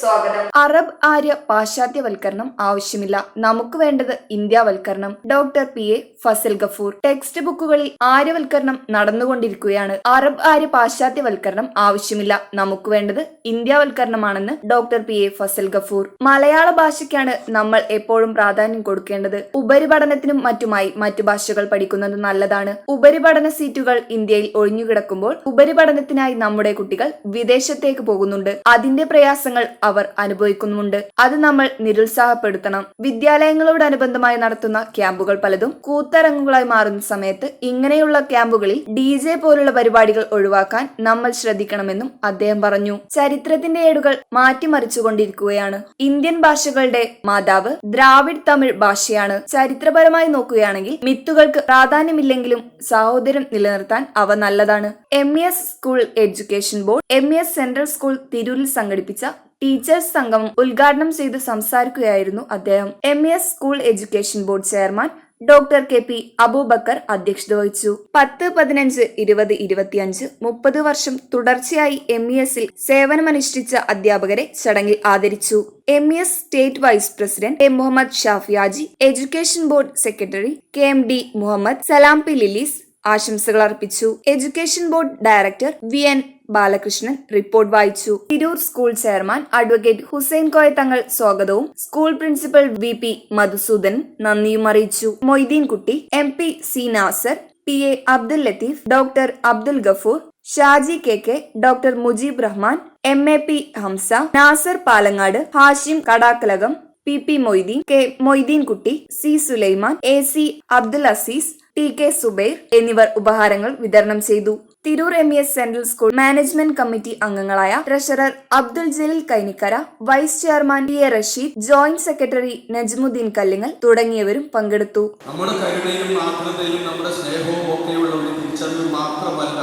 സ്വാഗതം. അറബ് ആര്യ പാശ്ചാത്യവൽക്കരണം ആവശ്യമില്ല. നമുക്ക് വേണ്ടത് ഇന്ത്യവൽക്കരണം. Doctor P A Fazal Gafoor. Text ബുക്കുകളിൽ ആര്യവൽക്കരണം നടന്നുകൊണ്ടിരിക്കുകയാണ്. അറബ് ആര്യ പാശ്ചാത്യവൽക്കരണം ആവശ്യമില്ല. നമുക്ക് വേണ്ടത് ഇന്ത്യവൽക്കരണമാണെന്ന് doctor P A Fazal Gafoor. മലയാള ഭാഷയ്ക്കാണ് നമ്മൾ എപ്പോഴും പ്രാധാന്യം കൊടുക്കേണ്ടത്. ഉപരിപഠനത്തിനും മറ്റുമായി മറ്റു ഭാഷകൾ പഠിക്കുന്നത് നല്ലതാണ്. ഉപരിപഠന സീറ്റുകൾ ഇന്ത്യയിൽ ഒഴിഞ്ഞുകിടക്കുമ്പോൾ ഉപരിപഠനത്തിനായി നമ്മുടെ കുട്ടികൾ വിദേശത്തേക്ക് പോകുന്നുണ്ട്. അതിന്റെ പ്രയാസങ്ങൾ അവർ അനുഭവിക്കുന്നുമുണ്ട്. അത് നമ്മൾ നിരുത്സാഹപ്പെടുത്തണം. വിദ്യാലയങ്ങളോടനുബന്ധമായി നടത്തുന്ന ക്യാമ്പുകൾ പലതും കൂത്തരങ്ങുകളായി മാറുന്ന സമയത്ത് ഇങ്ങനെയുള്ള ക്യാമ്പുകളിൽ ഡി ജെ പോലുള്ള പരിപാടികൾ ഒഴിവാക്കാൻ നമ്മൾ ശ്രദ്ധിക്കണമെന്നും അദ്ദേഹം പറഞ്ഞു. ചരിത്രത്തിന്റെ ഏടുകൾ മാറ്റിമറിച്ചുകൊണ്ടിരിക്കുകയാണ്. ഇന്ത്യൻ ഭാഷകളുടെ മാതാവ് ദ്രാവിഡ് തമിഴ് ഭാഷയാണ്. ചരിത്രപരമായി നോക്കുകയാണെങ്കിൽ മിത്തുകൾക്ക് പ്രാധാന്യമില്ലെങ്കിലും സഹോദരം നിലനിർത്താൻ അവ നല്ലതാണ്. M S school education board M S central school തിരൂരിൽ സംഘടിപ്പിച്ച ടീച്ചേഴ്സ് സംഗമം ഉദ്ഘാടനം ചെയ്ത് സംസാരിക്കുകയായിരുന്നു അദ്ദേഹം. M S school education board chairman doctor K P Abubakar അധ്യക്ഷത വഹിച്ചു. പത്ത് പതിനഞ്ച് ഇരുപത് ഇരുപത്തിയഞ്ച് മുപ്പത് വർഷം തുടർച്ചയായി എം ഇ എസിൽ സേവനമനുഷ്ഠിച്ച അധ്യാപകരെ ചടങ്ങിൽ ആദരിച്ചു. M E S state vice president M Muhammad Shafiyaji education board secretary K M D Muhammad Salam P Lilees ആശംസകൾ അർപ്പിച്ചു. Education board director V N Balakrishnan report വായിച്ചു. Tirur school chairman advocate Hussain Koya Thangal സ്വാഗതവും. School principal V P Madhusudan നന്ദിയും അറിയിച്ചു. Moideen Kutty M P C Nasar P A Abdul Latheef doctor Abdul Gafoor Shaji K K doctor Mujeeb Rahman M A P Hamza Nasar Palangad Hashim Kadakkalakam P P Moideen K Moideen Kutty C Sulaiman A C Abdul Azeez T K Zubair എന്നിവർ ഉപഹാരങ്ങൾ വിതരണം ചെയ്തു. Tirur M S central school management committee അംഗങ്ങളായ treasurer Abdul Jaleel Kainikkara vice chairman T A Rasheed joint secretary Najmuddeen Kallingal തുടങ്ങിയവരും പങ്കെടുത്തു. നമ്മുടെ കരുണയും ആർദ്രതയും നമ്മുടെ സ്നേഹവും ഒക്കെയുള്ള ഒരു തിരിച്ചറിവ് മാത്രമല്ല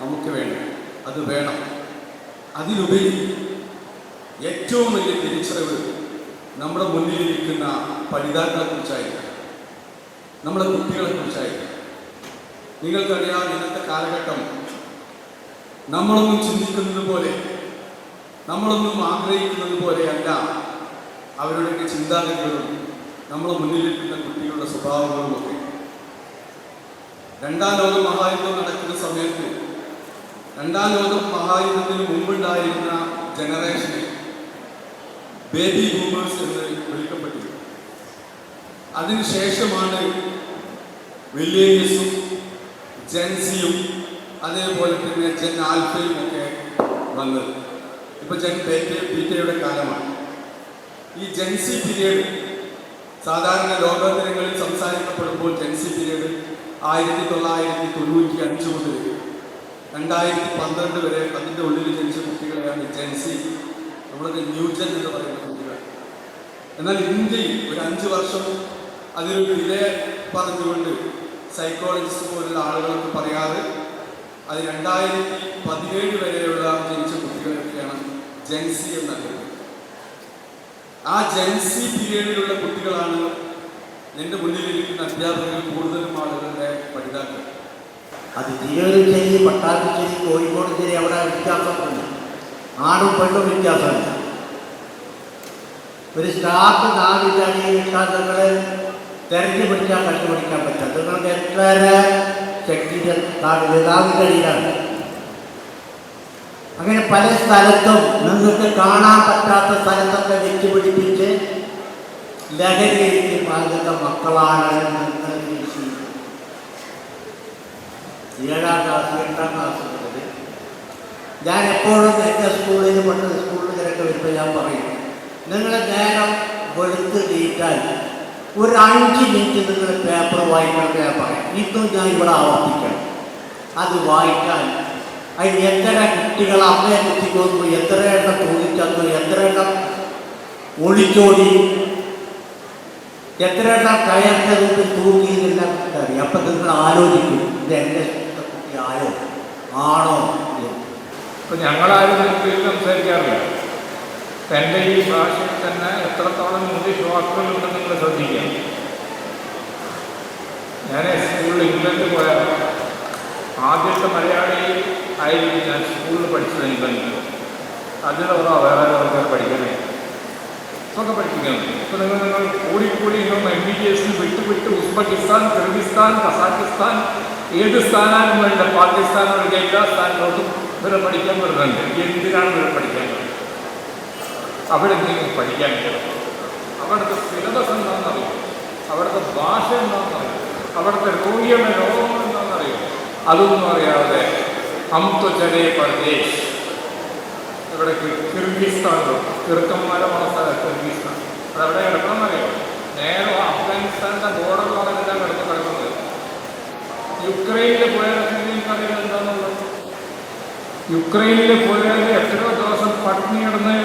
നമുക്ക് വേണം അത് വേണം. അതിലുപരി ഏറ്റവും വലിയ തിരിച്ചറിവ് നമ്മുടെ മുന്നിലിരിക്കുന്ന പഠിതാക്കളെ കുറിച്ചായിരിക്കും നമ്മുടെ കുട്ടികളെ കുറിച്ചായിരിക്കും നിങ്ങൾക്കറിയാം ഇന്നത്തെ കാലഘട്ടം നമ്മളൊന്നും ചിന്തിക്കുന്നത് പോലെ നമ്മളൊന്നും ആഗ്രഹിക്കുന്നത് പോലെയല്ല അവരുടെയൊക്കെ ചിന്താഗതികളും നമ്മളെ മുന്നിലിരിക്കുന്ന കുട്ടികളുടെ സ്വഭാവങ്ങളും ഒക്കെ രണ്ടാം ലോക മഹായുദ്ധം നടക്കുന്ന സമയത്ത് രണ്ടാം ലോക മഹായുദ്ധത്തിന് മുമ്പുണ്ടായിരുന്ന ജനറേഷനെ ബേബി ബൂമേഴ്സ് എന്ന് വിളിക്കപ്പെട്ടു അതിനുശേഷമാണ് വില്ലേജസും ജെൻസിയും അതേപോലെ തന്നെ ജെൻ ആൽഫയും ഒക്കെ വന്നത്. ഇപ്പൊ ജെൻ ബേറ്റ കാലമാണ്. ഈ ജെൻസി പീരീഡ് സാധാരണ ലോകോത്തരങ്ങളിൽ സംസാരിക്കപ്പെടുമ്പോൾ ജെൻസി പീരീഡ് ആയിരത്തി തൊള്ളായിരത്തി തൊണ്ണൂറ്റി അഞ്ച് മുതൽ രണ്ടായിരത്തി പന്ത്രണ്ട് വരെ അതിന്റെ ഉള്ളിൽ ജനിച്ച കുട്ടികളെയാണ് ജെൻസി നമ്മളത് ന്യൂജൻ എന്ന് പറയുന്ന കുട്ടികൾ എന്നാൽ ഇന്ത്യയിൽ ഒരു അഞ്ച് വർഷം അതിനൊരു വില പറഞ്ഞുകൊണ്ട് സൈക്കോളജിസ്റ്റ് പോലുള്ള ആളുകൾക്ക് പറയാതെ അത് രണ്ടായിരത്തി പതിനേഴ് വരെയുള്ള ജനിച്ച കുട്ടികളൊക്കെയാണ് ജെൻസി എന്നറിയുന്നത് ആ ജെൻസി പീരീഡിലുള്ള കുട്ടികളാണ് എന്റെ മുന്നിലിരിക്കുന്ന അധ്യാപകർ കൂടുതലും ആളുകളുടെ പഠിതാക്കൾ. അത് തിരൂരും ശരി പട്ടാമ്പി ശരി കോഴിക്കോട് ശരി അവിടെ വ്യത്യാസമുണ്ട് ആണും പെണ്ണും വ്യത്യാസമില്ല. ഒരു സ്റ്റാഫ് നാലില്ലാതെ കിട്ടാൻ നിങ്ങൾ തെരഞ്ഞു പിടിക്കാൻ കണ്ടുപിടിക്കാൻ പറ്റും അതുകൊണ്ട് എത്ര ശക്തികൾ നാവിതടിയിലാണ് അങ്ങനെ പല സ്ഥലത്തും നിങ്ങൾക്ക് കാണാൻ പറ്റാത്ത സ്ഥലത്തൊക്കെ വെച്ച് പിടിപ്പിച്ച് ലഹരിയിലേക്ക് മാറുന്ന മക്കളാണ് നിങ്ങൾ ഏഴാം ക്ലാസ് എട്ടാം ക്ലാസ് മുതൽ ഞാൻ എപ്പോഴും എന്റെ സ്കൂളിൽ പണ്ട് സ്കൂളിൽ തിരക്ക് വരുമ്പോൾ ഞാൻ പറയും നിങ്ങളുടെ നേരം വെളുത്ത് നീറ്റാൽ ഒരു അഞ്ച് മിനിറ്റ് നിങ്ങൾ പേപ്പർ ഞാൻ പറയാം. ഇതും ഞാൻ ഇവിടെ ആവർത്തിക്കണം. അത് വായിക്കാൻ. അതിന് എത്ര കുട്ടികൾ അമ്മയെ കുത്തിക്കൊന്നു എത്ര എണ്ണം തോന്നിച്ചന്നു എത്ര എണ്ണം ഒളിച്ചോടി എത്ര എണ്ണം കയറ്റ മുമ്പിൽ തൂക്കിയെന്നെല്ലാം അറിയാം അപ്പം നിങ്ങൾ ആലോചിക്കും ഇത് എന്റെ കുട്ടി ആയോ ആണോ. ഇപ്പം ഞങ്ങളാരും സംസാരിക്കാറില്ല. എന്റെ ഈ ഭാഷയിൽ തന്നെ എത്രത്തോളം ഇംഗ്ലീഷ് വാക്കുകളുണ്ടെന്ന് നിങ്ങൾ ശ്രദ്ധിക്കാം. ഞാൻ സ്കൂളിൽ ഇംഗ്ലണ്ടിൽ പോയ ആദ്യത്തെ മലയാളി ആയിരിക്കും ഞാൻ സ്കൂളിൽ പഠിച്ചത് ഇംഗ്ലണ്ടിൽ. അതിനുള്ള വേറെ ആൾക്കാർ പഠിക്കണേ. ഇതൊക്കെ പഠിപ്പിക്കണം ഇപ്പം നിങ്ങൾ നിങ്ങൾ കൂടിക്കൂടി കൂടി നിങ്ങൾ എം ബി ബി എസ് വിട്ട് വിട്ട് ഉസ്ബെക്കിസ്ഥാൻ കിർഗിസ്ഥാൻ കസാക്കിസ്ഥാൻ ഏത് സ്ഥാനാനും വേണ്ട പാകിസ്ഥാൻ ഒഴികെ എല്ലാ സ്ഥാനങ്ങളോട്ടും ഇവരെ പഠിക്കാൻ വരുന്നുണ്ട് എന്തിനാണ് ഇവരെ പഠിക്കാൻ വരുന്നത് അവിടെ എന്തെങ്കിലും പഠിക്കാൻ കിട്ടും അവിടുത്തെ സിലബസ് എന്താണെന്നറിയോ? അവിടുത്തെ ഭാഷ എന്താണെന്നറിയോ? അവിടുത്തെ രോഗികളുടെ രോഗങ്ങൾ എന്താണെന്നറിയോ? അതൊന്നും അറിയാതെ അംത്വ ചലേ പർദേശ് ഇവിടെ കിർഗിസ്ഥാനിലോ കിർഗിസ്ഥാനിലോ കിറുക്കന്മാരുടെ സ്ഥലം കിർഗിസ്ഥാൻ. അതവിടെ കിടക്കണമെന്നറിയോ? നേരെ അഫ്ഗാനിസ്ഥാനിലെ ബോർഡറിലാണ് ഇതെല്ലാം കിടന്ന് കിടക്കുന്നത്. യുക്രൈനിൽ പോയ നിങ്ങൾക്കറിയാം എന്താണെന്നുള്ളത്? യുക്രൈനിൽ പോയാൽ എത്രയോ ദിവസം പട്ടിണി കിടന്ന്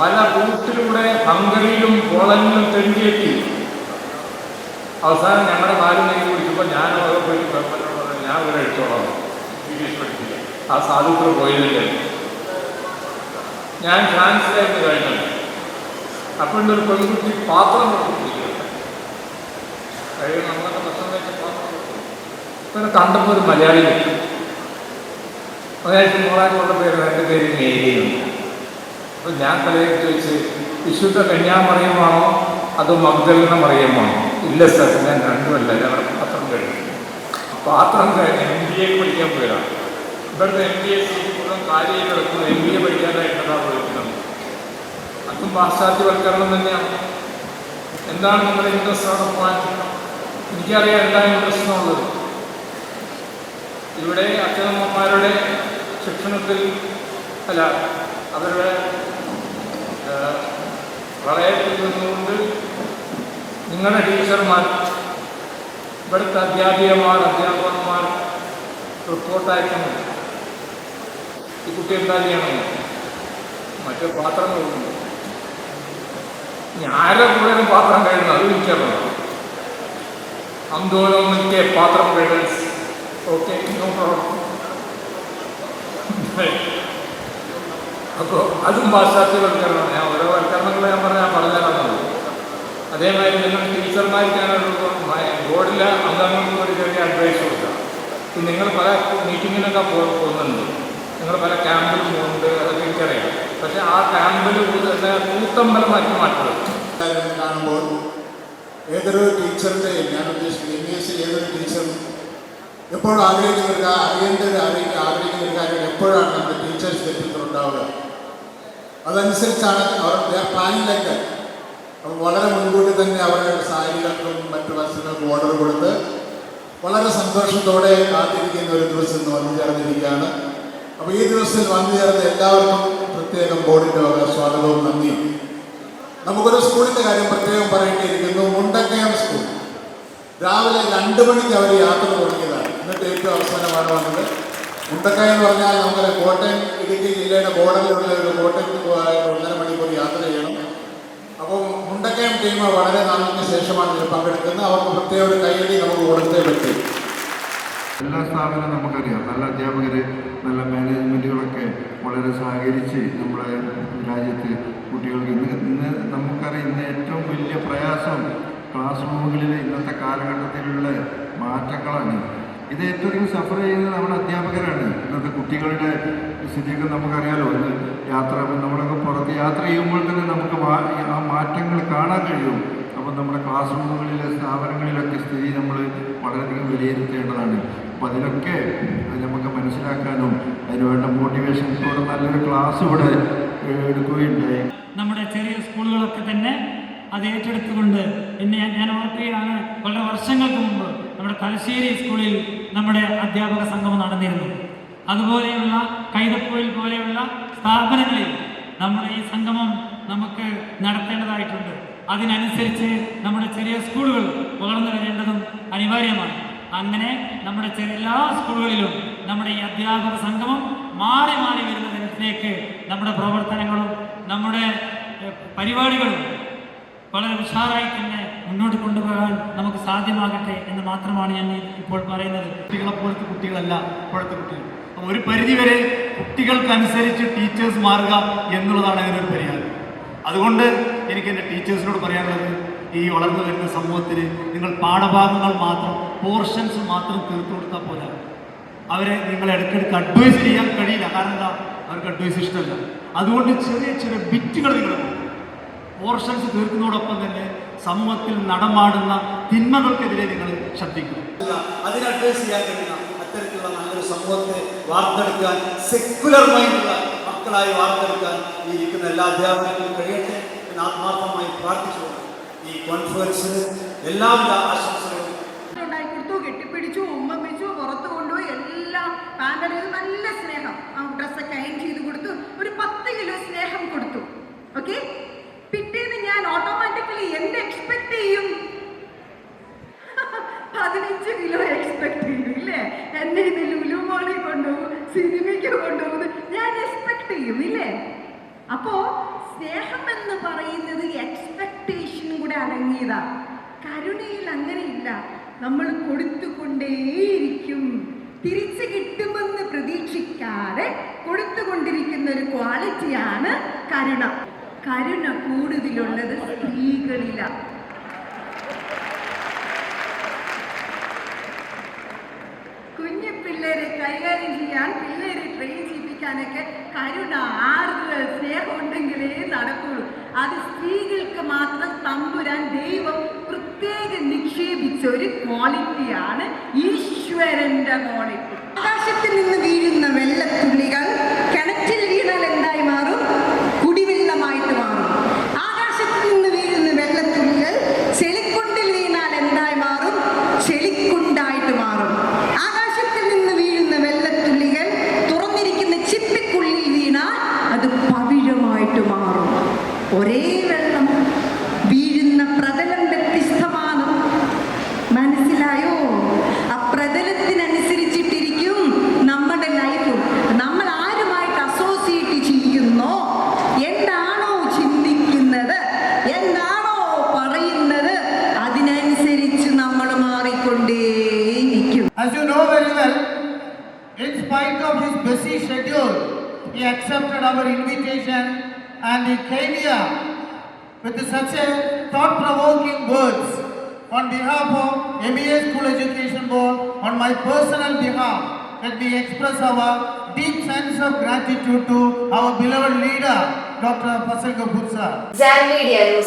പല റൂട്ടിലൂടെ ഹംഗറിയിലും പോളണ്ടിലും തെണ്ടിയെത്തി. അവസാനം ഞങ്ങളുടെ നാല് നെയ്യ് കുടിച്ചപ്പോൾ ഞാൻ അവിടെ ഗവൺമെന്റിനോട് പറഞ്ഞു ഞാൻ ഇവിടെ എടുത്തോളാം. ഇംഗ്ലീഷ് ആ സാധുക്കൾ പോയില്ല ഞാൻ ട്രാൻസ്ലേറ്റ് കഴിഞ്ഞു ഒരു പെൺകുട്ടി പാത്രം കൊടുത്തിരിക്കുന്നത് കഴിയും നമ്മളൊക്കെ ഭക്ഷണം പാത്രം ഇപ്പം കണ്ടപ്പോൾ ഒരു മലയാളി. അതായത് മോളാനുള്ള പേര് എന്റെ പേര് മേരിയാണ്. അപ്പം ഞാൻ തലയിൽ ചോദിച്ച് വിശുദ്ധ കന്യാമറിയമാണോ അതോ മഗ്ദലിന മറിയമാണോ ഇല്ല സർ ഞാൻ രണ്ടുമല്ല ഞാൻ പാത്രം കഴിഞ്ഞു പാത്രം കഴിഞ്ഞ് എം ബി എ പഠിക്കാൻ പോയതാണ്. ഇവിടുത്തെ എം ബി എ കാര്യം കിടക്കുന്നു എം ബി എ പഠിക്കാനായിട്ടാണ് പോയിരിക്കുന്നത് അതും പാശ്ചാത്യവൽക്കരണം തന്നെയാണ്. എന്താണ് നിങ്ങളുടെ ഇൻട്രസ്റ്റ് അവിടെ എനിക്കറിയാം എന്താണ് ഇൻട്രസ്റ്റ് എന്നുള്ളത്. ഇവിടെ അച്ഛനമ്മമാരുടെ ശിക്ഷണത്തിൽ അല്ല അവരുടെ പ്രളയത്തിൽ നിന്നുകൊണ്ട് നിങ്ങളുടെ ടീച്ചർമാർ ഇവിടുത്തെ അധ്യാപികമാർ അധ്യാപകന്മാർ റിപ്പോർട്ട് അയക്കുന്നു ഈ കുട്ടി എന്താ ചെയ്യണം? മറ്റു പാത്രങ്ങൾ ആരെ കൂടുതലും പാത്രം കഴുകുന്നു അത് എനിക്കറിയാം. അന്തോലോമിക്കെ പാത്രം കഴുകൻസ് ഓക്കെ നോ പ്രോബ്ലം അപ്പോൾ അതും പാശ്ചാത്യവൽക്കരണമാണ് ഞാൻ ഓരോ വൽക്കരണങ്ങൾ ഞാൻ പറഞ്ഞാൽ പറഞ്ഞുതരാമെന്നുള്ളൂ അതേമാതിരി നിങ്ങൾ ടീച്ചർമാർക്കാണ് ബോർഡിലെ അംഗങ്ങൾക്ക് ഒരു ചെറിയ അഡ്വൈസ് കൊടുക്കുക നിങ്ങൾ പല മീറ്റിങ്ങിനൊക്കെ പോകുന്നുണ്ട്. നിങ്ങൾ പല ക്യാമ്പിലും പോകുന്നുണ്ട് അതൊക്കെ എനിക്കറിയാം. പക്ഷേ ആ ക്യാമ്പിൽ കൂത്തമ്പലമാക്കി കാര്യം കാണുമ്പോൾ ഏതൊരു ടീച്ചറിന്റെയും ഞാൻ ഉദ്ദേശിക്കുന്നത് എം എസ് ഏതൊരു ടീച്ചറും എപ്പോഴും ആഗ്രഹിക്കുന്ന ഒരു അറിയേണ്ട ഒരു അറിയിക്ക ആഗ്രഹിക്കുന്ന ഒരു എപ്പോഴാണ് നമ്മുടെ ടീച്ചേഴ്സ് തെറ്റിട്ടുണ്ടാവുക അതനുസരിച്ചാണ് അവർ പ്ലാനിങ് ലൈക്ക് വളരെ മുൻകൂട്ടി തന്നെ അവരുടെ സാരികൾക്കും മറ്റു വസ്തുക്കൾക്കും ഓർഡർ കൊടുത്ത് വളരെ സന്തോഷത്തോടെ കാത്തിരിക്കുന്ന ഒരു ദിവസം വന്നു ചേർന്നിരിക്കുകയാണ്. അപ്പോൾ ഈ ദിവസത്തിൽ വന്നു ചേർന്ന എല്ലാവർക്കും പ്രത്യേകം ബോർഡിന്റെ വക സ്വാഗതവും നന്ദിയും നമുക്കൊരു സ്കൂളിന്റെ കാര്യം പ്രത്യേകം പറയേണ്ടിയിരിക്കുന്നു. മുണ്ടക്കയം സ്കൂൾ. രാവിലെ രണ്ട് മണിക്ക് അവർ യാത്ര തുടങ്ങിയതാണ്. എന്നിട്ട് ഏറ്റവും അവസാനമാണ് വന്നത്. മുണ്ടക്കയം എന്ന് പറഞ്ഞാൽ നമുക്ക് കോട്ടയം ഇടുക്കി ജില്ലയുടെ ബോർഡറിലുള്ള ഒരു കോട്ടയത്ത് ഒന്നര മണിക്കൂർ യാത്ര ചെയ്യണം. അപ്പോൾ മുണ്ടക്കയം ടീം വളരെ നാളിന് ശേഷമാണ് ഇതിൽ പങ്കെടുക്കുന്നത്. അവർക്ക് പ്രത്യേക ഒരു കൈയടി നമുക്ക് കൊടുത്തേ പറ്റി. എല്ലാ സ്ഥാപനവും നമുക്കറിയാം. നല്ല അധ്യാപകർ നല്ല മാനേജ്മെന്റുകളൊക്കെ വളരെ സഹകരിച്ച് നമ്മുടെ രാജ്യത്ത് കുട്ടികൾക്ക് ഇന്ന് ഇന്ന് നമുക്കറിയാം ഇന്ന് ഏറ്റവും വലിയ പ്രയാസം ക്ലാസ് റൂമുകളിൽ ഇന്നത്തെ കാലഘട്ടത്തിലുള്ള മാറ്റങ്ങളാണ്. ഇത് ഏറ്റവും അധികം സഫർ ചെയ്യുന്നത് നമ്മുടെ അധ്യാപകരാണ്. ഇന്നത്തെ കുട്ടികളുടെ സ്ഥിതിയൊക്കെ നമുക്കറിയാലോ. ഇന്ന് യാത്ര നമ്മളൊക്കെ പുറത്ത് യാത്ര ചെയ്യുമ്പോൾ തന്നെ നമുക്ക് ആ മാറ്റങ്ങൾ കാണാൻ കഴിയും. അപ്പം നമ്മുടെ ക്ലാസ് റൂമുകളിലെ സ്ഥാപനങ്ങളിലൊക്കെ സ്ഥിതി നമ്മൾ വളരെയധികം വിലയിരുത്തേണ്ടതാണ്. അപ്പം അതിലൊക്കെ നമുക്ക് മനസ്സിലാക്കാനും അതിനുവേണ്ട മോട്ടിവേഷൻസോടെ നല്ലൊരു ക്ലാസ് ഇവിടെ എടുക്കുകയുണ്ടായി. നമ്മുടെ ചെറിയ സ്കൂളുകളൊക്കെ തന്നെ അത് ഏറ്റെടുത്തുകൊണ്ട് ഞാൻ- ഞാൻ ഓർക്കുകയാണ് വളരെ വർഷങ്ങൾക്ക് മുമ്പ് നമ്മുടെ തലശ്ശേരി സ്കൂളിൽ നമ്മുടെ അധ്യാപക സംഗമം നടന്നിരുന്നു. അതുപോലെയുള്ള കൈതപ്പൊയിൽ പോലെയുള്ള സ്ഥാപനങ്ങളിൽ നമ്മുടെ ഈ സംഗമം നമുക്ക് നടത്തേണ്ടതായിട്ടുണ്ട്. അതിനനുസരിച്ച് നമ്മുടെ ചെറിയ സ്കൂളുകൾ വളർന്നു വരേണ്ടതും അനിവാര്യമാണ്. അങ്ങനെ നമ്മുടെ ചെറിയ എല്ലാ സ്കൂളുകളിലും നമ്മുടെ ഈ അധ്യാപക സംഗമം മാറി മാറി വരുന്നതിലേക്ക് നമ്മുടെ പ്രവർത്തനങ്ങളും നമ്മുടെ പരിപാടികളും വളരെ ഉഷാറായി തന്നെ മുന്നോട്ട് കൊണ്ടുപോകാൻ നമുക്ക് സാധ്യമാകട്ടെ എന്ന് മാത്രമാണ് ഞാൻ ഇപ്പോൾ പറയുന്നത്. കുട്ടികളെ പോലത്തെ കുട്ടികളല്ല ഇപ്പോഴത്തെ കുട്ടികൾ. ഒരു പരിധിവരെ കുട്ടികൾക്കനുസരിച്ച് ടീച്ചേഴ്സ് മാറുക എന്നുള്ളതാണ് അതിനൊരു പരിഹാരം. അതുകൊണ്ട് എനിക്ക് എന്റെ ടീച്ചേഴ്സിനോട് പറയാനുള്ളത് ഈ വളർന്നു വരുന്ന സമൂഹത്തിൽ നിങ്ങൾ പാഠഭാഗങ്ങൾ മാത്രം പോർഷൻസ് മാത്രം തീർത്തു കൊടുത്താൽ പോരാ. അവരെ നിങ്ങൾ ഇടയ്ക്കിടയ്ക്ക് അഡ്വൈസ് ചെയ്യാൻ കഴിയില്ല. കാരണം എന്താ? അവർക്ക് അഡ്വൈസ് ഇഷ്ടമല്ല. അതുകൊണ്ട് ചെറിയ ചെറിയ ബിറ്റുകൾ നിങ്ങൾ പോർഷൻസ് തീർക്കുന്നതോടൊപ്പം തന്നെ സമൂഹത്തിൽ നടമാടുന്ന തിന്മകൾക്കെതിരെ നിങ്ങൾ ശ്രദ്ധിക്കും. അതിന് അഡ്രസ് ചെയ്യാൻ കഴിയുന്ന അത്തരത്തിലുള്ള നല്ലൊരു സമൂഹത്തെ വാർത്തെടുക്കാൻ സെക്യുലർ മൈൻഡുള്ള മക്കളായി വാർത്തെടുക്കാൻ ഈ ഇരിക്കുന്ന എല്ലാ അധ്യാപകർക്കും കഴിയട്ടെ എന്ന് ആത്മാർത്ഥമായി പ്രാർത്ഥിച്ചുകൊണ്ട് ഈ കോൺഫറൻസിന് എല്ലാവിധ ആശംസകളും കൊടുത്തു കെട്ടിപ്പിടിച്ചു ഉമ്മ വെച്ചു പുറത്ത് കൊണ്ടുപോയി എല്ലാം പാമ്പർ നല്ല സ്നേഹം. ആ ഡ്രസ്സൊക്കെ അയൺ ചെയ്ത് കൊടുത്തു ഒരു പത്ത് കിലോ സ്നേഹം കൊടുത്തു. ഓക്കെ പിറ്റേന്ന് ഞാൻ ഓട്ടോമാറ്റിക്കലി എന്ത് എക്സ്പെക്ട് ചെയ്യും? പതിനഞ്ച് കിലോ എക്സ്പെക്ട് ചെയ്യും ഇല്ലേ? എന്നെ ഇത് ലുലു മോളിൽ കൊണ്ടുപോകും സിനിമയ്ക്ക് കൊണ്ടുപോകുന്നു ഞാൻ എക്സ്പെക്ട് ചെയ്യും ഇല്ലേ? അപ്പോ സ്നേഹം എന്ന് പറയുന്നത് എക്സ്പെക്ടേഷനും കൂടെ അടങ്ങിയതാ. കരുണയിൽ അങ്ങനെയില്ല നമ്മൾ കൊടുത്തുകൊണ്ടേയിരിക്കും. തിരിച്ചു കിട്ടുമെന്ന് പ്രതീക്ഷിക്കാതെ കൊടുത്തുകൊണ്ടിരിക്കുന്ന ഒരു ക്വാളിറ്റിയാണ് കരുണ. കരുണ കൂടുതലുള്ളത് സ്ത്രീകളിലാണ് കുഞ്ഞു പിള്ളേരെ കൈകാര്യം ചെയ്യാൻ പിള്ളേരെ ട്രെയിൻ ചെയ്യിപ്പിക്കാനൊക്കെ കരുണ ആറുതൽ സ്നേഹം ഉണ്ടെങ്കിലേ നടക്കുള്ളൂ. അത് സ്ത്രീകൾക്ക് മാത്രം തമ്പുരാൻ ദൈവം പ്രത്യേകം നിക്ഷേപിച്ച ഒരു ക്വാളിറ്റിയാണ് ഈശ്വരന്റെ ക്വാളിറ്റി ആകാശത്തിൽ നിന്ന് വീഴുന്ന വെള്ളത്തുള്ളികൾ കിണറ്റിൽ വീണാൽ എന്തായി മാറും കുടിവെള്ളമായിട്ട് മാറും ആകാശത്തിൽ നിന്ന് വീഴുന്ന വെള്ളത്തുള്ളികൾ ചെളിക്കുണ്ടിൽ വീണാൽ എന്തായി മാറും ചെളിക്കുണ്ടായിട്ട് മാറും ആകാശത്തിൽ നിന്ന് വീഴുന്ന വെള്ളത്തുള്ളികൾ തുറന്നിരിക്കുന്ന ചിപ്പിക്കുള്ളിൽ വീണാൽ അത് പവിഴമായിട്ട് മാറും ഒരേ വെള്ളം വീഴുന്ന പ്രതലം വ്യത്യസ്തമാണ്. മനസ്സിലായോ? ആ പ്രതലത്തിനനുസരിച്ചിട്ടിരിക്കും നമ്മുടെ ലൈഫും നമ്മൾ ആരുമായിട്ട് അസോസിയേറ്റ് ചെയ്യുന്നോ എന്താണോ ചിന്തിക്കുന്നത്? എന്താണോ പറയുന്നത്? അതിനനുസരിച്ച് നമ്മൾ മാറിക്കൊണ്ടേയിരിക്കും. As you know very well, in spite of his busy schedule, he accepted our invitation and in Kenya with such a thought-provoking words on behalf of MBA School Education Board, on my personal behalf, let me express our deep sense of gratitude to our beloved leader, Dr. Pasal Kapur sir. Media News